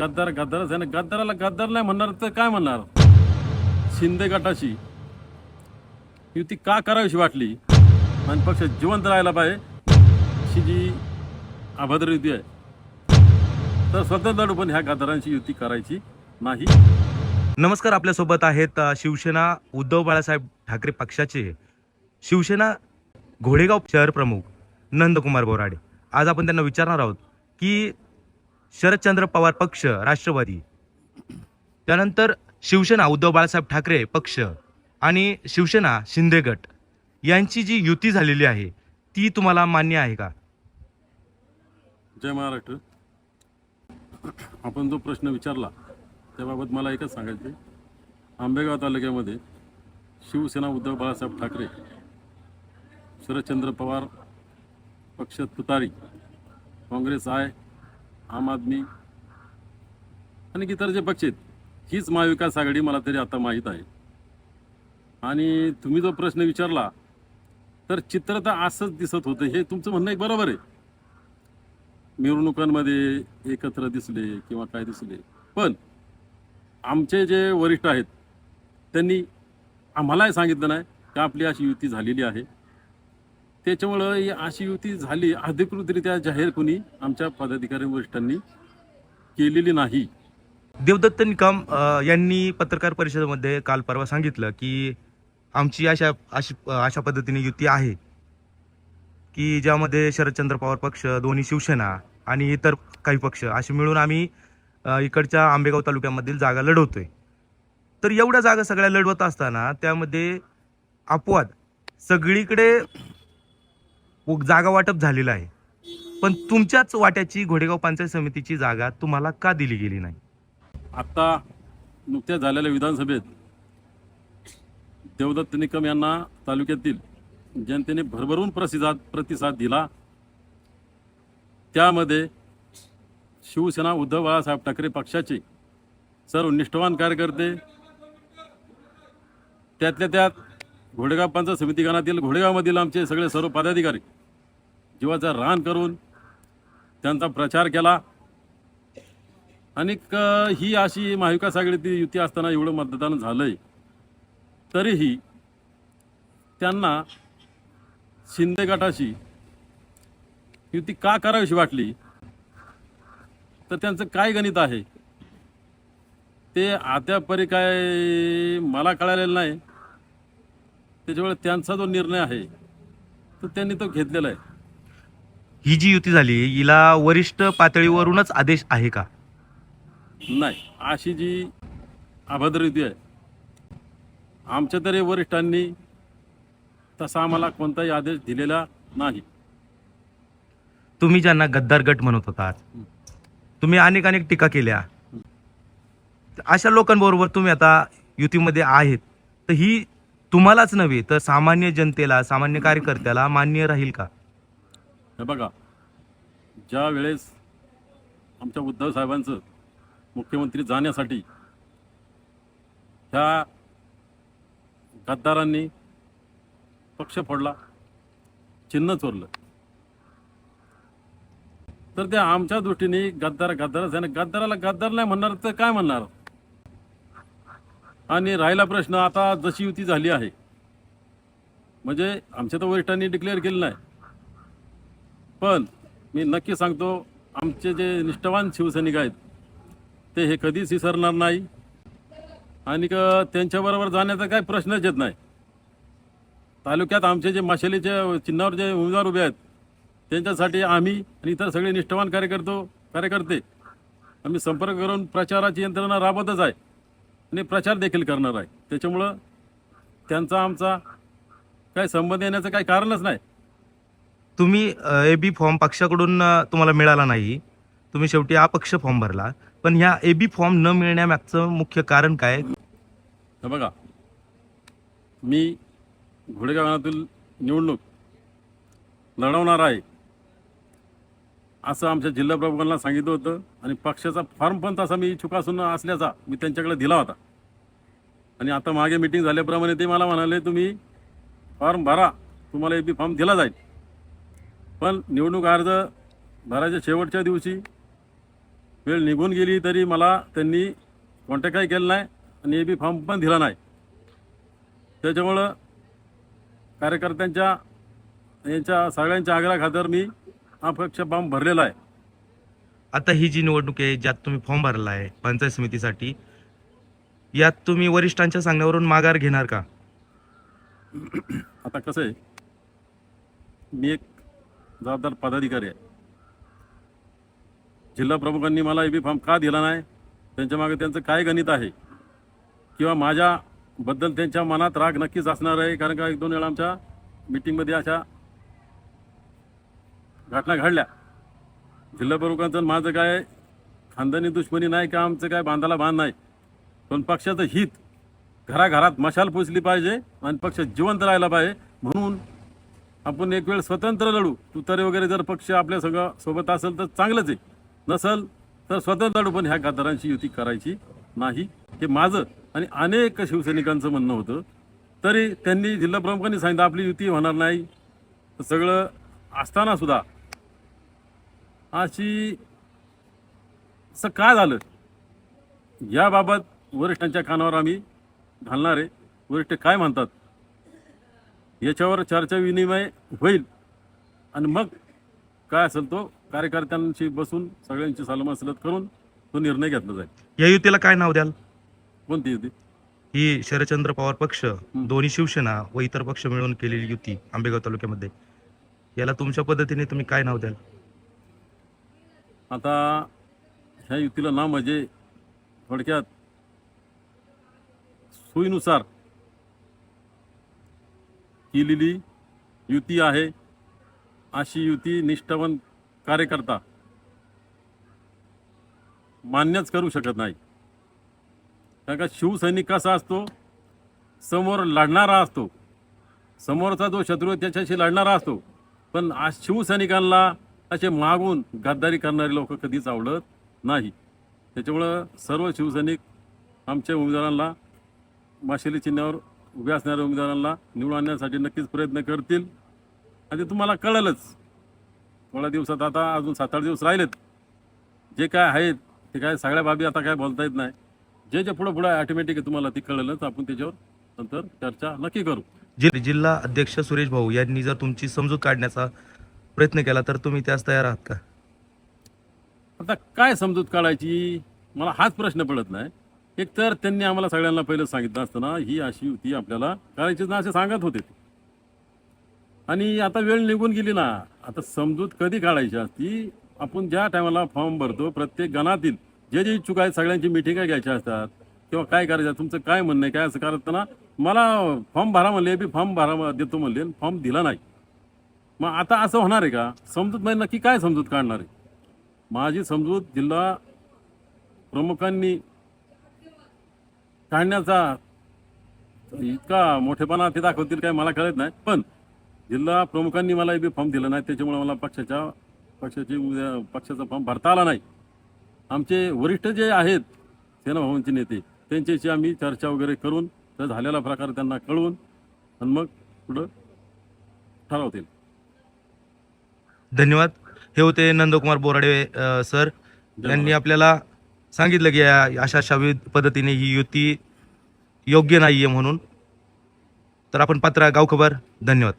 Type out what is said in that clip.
गद्दार गद्दारच आहे ना. गद्दाराला गद्दार नाही म्हणणार तर काय म्हणणार? शिंदे गटाशी. युती का करावीशी वाटली? आणि पक्ष जिवंत राहायला पाहिजे. अशी जी अभद्र युती आहे. तर स्वतंत्र पण ह्या गद्दारांची युती करायची नाही. नमस्कार आपल्यासोबत आहेत शिवसेना उद्धव बाळासाहेब ठाकरे पक्षाचे. शिवसेना घोडेगाव शहर प्रमुख नंदकुमार बोराडे. आज आपण त्यांना विचारणार आहोत की शरदचंद्र पवार पक्ष राष्ट्रवादी. त्यानंतर शिवसेना उद्धव बाळासाहेब ठाकरे पक्ष आणि शिवसेना शिंदे गट. यांची जी युती झालेली आहे ती तुम्हाला मान्य आहे का? जय महाराष्ट्र. आपण जो प्रश्न विचारला त्याबाबत मला एकच सांगायचं आंबेगाव तालुक्यामध्ये शिवसेना उद्धव बाळासाहेब ठाकरे शरदचंद्र पवार पक्ष तुतारी काँग्रेस आहे आम आदमी आणि इतर जे पक्ष आहेत हीच महाविकास आघाडी मला तरी आता माहीत आहे. आणि तुम्ही जो प्रश्न विचारला तर चित्र तर असंच दिसत होतं. हे तुमचं म्हणणं एक बरोबर आहे. मिरवणुकांमध्ये एकत्र दिसले किंवा काय दिसले. पण आमचे जे वरिष्ठ आहेत त्यांनी आम्हालाही सांगितलं नाही का आपली अशी युती झालेली आहे. त्याच्यामुळं ही अशी युती झाली अधिकृतरित्या जाहीर कोणी आमच्या पदाधिकारी वरिष्ठांनी केलेली नाही. देवदत्त निकम अ, यांनी पत्रकार परिषदेमध्ये काल परवा सांगितलं की आमची अशा अशी अशा पद्धतीने युती आहे की ज्यामध्ये शरदचंद्र पवार पक्ष दोन्ही शिवसेना आणि इतर काही पक्ष असे मिळून आम्ही अ, इकडच्या आंबेगाव तालुक्यामधील जागा लढवतोय. तर एवढ्या जागा सगळ्या लढवत असताना त्यामध्ये अपवाद सगळीकडे जागा वाटप झालेलं आहे. पण तुमच्याच वाट्याची घोडेगाव पंचायत समितीची जागा तुम्हाला का दिली गेली नाही? आत्ता नुकत्याच झालेल्या विधानसभेत देवदत्त निकम यांना तालुक्यातील जनतेने भरभरून प्रतिसाद प्रतिसाद दिला. त्यामध्ये शिवसेना उद्धव बाळासाहेब ठाकरे पक्षाचे सर्व निष्ठवान कार्यकर्ते त्यातल्या त्यात घोडेगाव पंचायत समिती गणातील घोडेगावमधील आमचे सगळे सर्व पदाधिकारी जीवाचं रान करून त्यांचा प्रचार केला आणि ही अशी महाविकास आघाडीची युती असताना एवढं मतदान झालंय तरीही त्यांना शिंदे गटाशी युती का करावीशी वाटली? तर त्यांचं काय गणित आहे? ते अद्यापरी काय मला कळालेलं नाही. त्याच्यामुळे त्यांचा जो निर्णय आहे तो त्यांनी तो घेतलेला आहे. ही जी युती झाली हिला वरिष्ठ पातळीवरूनच आदेश आहे का? नाही अशी जी अभद्र युती आहे आमच्या तरी वरिष्ठांनी तसा आम्हाला कोणताही आदेश दिलेला नाही. तुम्ही ज्यांना गद्दार गट म्हणत होतात तुम्ही अनेक अनेक टीका केल्या. अशा लोकांबरोबर तुम्ही आता युतीमध्ये आहेत तर ही तुम्हालाच नव्हे तर सामान्य जनतेला सामान्य कार्यकर्त्याला मान्य राहील का? हे बघा ज्या वेळेस आमच्या उद्धव साहेबांचं मुख्यमंत्री जाण्यासाठी ह्या गद्दारांनी पक्ष फोडला चिन्ह चोरलं. तर ते आमच्या दृष्टीने गद्दार गद्दारच आहे. ना गद्दाराला गद्दार नाही म्हणणार तर काय म्हणणार? आणि राहिला प्रश्न आता जशी युती झाली आहे म्हणजे आमच्या तर वरिष्ठांनी डिक्लेअर केलं नाही. पण मी नक्की सांगतो आमचे जे निष्ठावान शिवसैनिक आहेत ते हे कधीच विसरणार नाही. आणि त्यांच्याबरोबर जाण्याचा काही प्रश्नच येत नाही. तालुक्यात आमचे जे माशेलीचे चिन्हावर जे उमेदवार उभे आहेत त्यांच्यासाठी आम्ही आणि इतर सगळे निष्ठावान कार्यकर्तो कार्यकर्ते आम्ही संपर्क करून प्रचाराची यंत्रणा राबवतच आहे आणि प्रचार देखील करणार आहे. त्याच्यामुळं त्यांचा आमचा काही संबंध येण्याचं काही कारणच नाही. तुम्ही ए बी फॉर्म पक्षाकडून तुम्हाला मिळाला नाही. तुम्ही शेवटी अपक्ष फॉर्म भरला. पण ह्या ए बी फॉर्म न मिळण्यामागचं मुख्य कारण काय? बघा. मी घोडेगावातील निवडणूक लढवणार आहे. असं आमच्या जिल्हा प्रमुखांना सांगितलं होतं आणि पक्षाचा फॉर्म पण तसा मी इच्छुक असून असल्याचा मी त्यांच्याकडे दिला होता. आणि आता मागे मिटिंग झाल्याप्रमाणे ते मला म्हणाले तुम्ही फॉर्म भरा. तुम्हाला ए बी फॉर्म दिला जाईल. पण निवडणूक अर्ज भरायच्या शेवटच्या दिवशी वेळ निघून गेली तरी मला त्यांनी कॉन्टॅक्टही केला नाही आणि ए बी फॉर्म पण दिला नाही. त्याच्यामुळं कार्यकर्त्यांच्या यांच्या सगळ्यांच्या आग्रहाखातर मी अपक्ष फॉर्म भरलेला आहे. आता ही जी निवडणूक आहे ज्यात तुम्ही फॉर्म भरला आहे पंचायत समितीसाठी यात तुम्ही वरिष्ठांच्या सांगण्यावरून माघार घेणार का? आता कसं आहे मी एक जबाबदार पदाधिकारी आहे. जिल्हा प्रमुखांनी मला ए बी फॉर्म का दिला नाही? त्यांच्या मागे त्यांचं काय गणित आहे? किंवा माझ्याबद्दल त्यांच्या मनात राग नक्कीच असणार आहे कारण का एक दोन वेळा आमच्या मिटिंगमध्ये अशा घटना घडल्या. जिल्हा प्रमुखांचं माझं काय खानदानी दुश्मनी नाही का आमचं काय बांधाला बांध नाही. पण पक्षाचं हित घराघरात मशाल पोचली पाहिजे आणि पक्ष जिवंत राहायला पाहिजे. म्हणून आपण एक वेळ स्वतंत्र लढू. तुतारे वगैरे जर पक्ष आपल्या सगळं सोबत असेल तर चांगलंच आहे. नसल तर स्वतंत्र लढू पण ह्या गद्दारांची युती करायची नाही. हे माझं आणि अनेक शिवसैनिकांचं म्हणणं होतं. तरी त्यांनी जिल्हाप्रमुखांनी सांगितलं आपली युती होणार नाही. सगळं असताना सुद्धा अशी असं काय झालं. याबाबत वरिष्ठांच्या कानावर आम्ही घालणार आहे. वरिष्ठ काय म्हणतात? याच्यावर चर्चा विनिमय होईल. आणि मग काय असेल तो कार्यकर्त्यांशी बसून सगळ्यांची सलामसलत करून तो निर्णय घेतला जाईल. या युतीला काय नाव द्याल? कोणती युती? ही शरदचंद्र पवार पक्ष दोन्ही शिवसेना व इतर पक्ष मिळून केलेली युती आंबेगाव तालुक्यामध्ये. याला तुमच्या पद्धतीने तुम्ही काय नाव द्याल? आता ह्या युतीला नाव म्हणजे थोडक्यात सोयीनुसार केलेली युती आहे अशी युती निष्ठावंत कार्यकर्ता मान्यच करू शकत नाही. कारण का शिवसैनिक कसा असतो? समोर लढणारा असतो. समोरचा जो शत्रू आहे त्याच्याशी लढणारा असतो. पण आज शिवसैनिकांना असे मागून गद्दारी करणारे लोक कधीच आवडत नाही. त्याच्यामुळं सर्व शिवसैनिक आमच्या उमेदवारांना माशेली चिन्हावर उभे असणाऱ्या उमेदवारांना निवडून आणण्यासाठी नक्कीच प्रयत्न करतील. आणि ते तुम्हाला कळेलच. थोड्या दिवसात आता अजून सात आठ दिवस राहिलेत. जे काय आहेत ते काय सगळ्या बाबी आता काय बोलता येत नाही. जे जे पुढं पुढं ऑटोमॅटिक तुम्हाला ती कळेलच. आपण त्याच्यावर नंतर चर्चा नक्की करू. जि- जिल्हा अध्यक्ष सुरेश भाऊ यांनी जर तुमची समजूत काढण्याचा प्रयत्न केला तर तुम्ही त्यास तयार आहात का? आता काय समजूत काढायची? मला हाच प्रश्न पडत नाही. एक तर त्यांनी आम्हाला सगळ्यांना पहिलं सांगितलं असताना ही अशी युती आपल्याला. करायची ना असे सांगत होते ते. आणि आता वेळ निघून गेली ना आता समजूत कधी काढायची असती? आपण ज्या टायमाला फॉर्म भरतो प्रत्येक गणातील जे जे इच्छुक आहेत सगळ्यांची मिटिंगा घ्यायच्या असतात. किंवा काय करायचं तुमचं काय म्हणणं आहे काय असं करताना मला फॉर्म भरा म्हणले बी फॉर्म भरा देतो म्हणले फॉर्म दिला नाही. मग आता असं होणार आहे का? समजूत म्हणजे नक्की काय समजूत काढणार आहे? माझी समजूत जिल्हा प्रमुखांनी काढण्याचा इतका मोठेपणा ते दाखवतील काय मला कळत नाही. पण जिल्हा प्रमुखांनी मला बी फॉर्म दिला नाही त्याच्यामुळे मला पक्षाच्या पक्षाची उद्या पक्षाचा फॉर्म भरता आला नाही. आमचे वरिष्ठ जे आहेत सेनाभावांचे नेते त्यांच्याशी आम्ही चर्चा वगैरे करून तर झालेला प्रकार त्यांना कळवून आणि मग पुढं ठरवतील. धन्यवाद. हे होते नंदकुमार बोराडे सर. यांनी आपल्याला सांगितलं की अशा अशा विविध पद्धतीने ही युती योग्य नाही आहे म्हणून. तर आपण पात्रा गावखबर धन्यवाद.